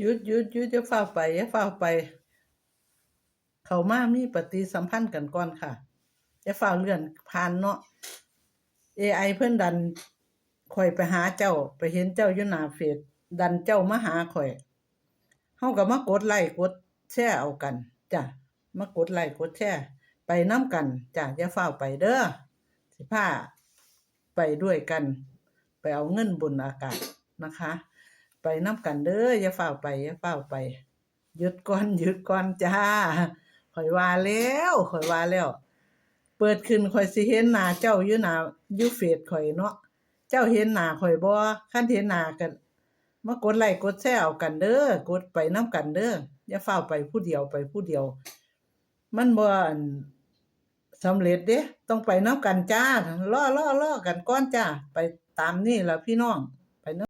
หยุดหยุดหยุดอย่าฟ้าไปอย่าฟ้าไป เขามามีปฏิสัมพันธ์กันก่อนค่ะอย่าฟ้าเลื่อนผ่านเนาะ AI เพิ่อนดันข่อยไปหาเจ้าไปเห็นเจ้าอยู่หน้าเฟซดันเจ้ามาหาข่อยเฮาก็มากดไลค์กดแชร์เอากันจ้ะมากดไลค์กดแชร์ไปนํกันจ้ะอย่าฟ้าไปเด้อสิพาไปด้วยกัน ไปเอาเงินบนอากาศนะคะ ไปนํกันเด้ออย่าฟ้าไปอย่าฟ้าไปหยุดก่อนหยุดก่อนจ้าข่อยว่าแล้วข่อยว่าแล้ว เปิดขึ้นข่อยสิเห็นหน้าเจ้าอยู่หน้าอยู่เฟซข่อยเนาะเจ้าเห็นหน้าข่อยบ่คันเห็นหน้ากันมากดไลค์กดแชร์เอากันเด้อกดไปนํกันเด้ออย่าฟ้าไปผู้เดียวไปผู้เดียว มันบ่นสำเร็จเด้ต้องไปนํกันจ้ารอๆๆกันก่อนจ้าไปตามนี่ล่ะพี่น้อง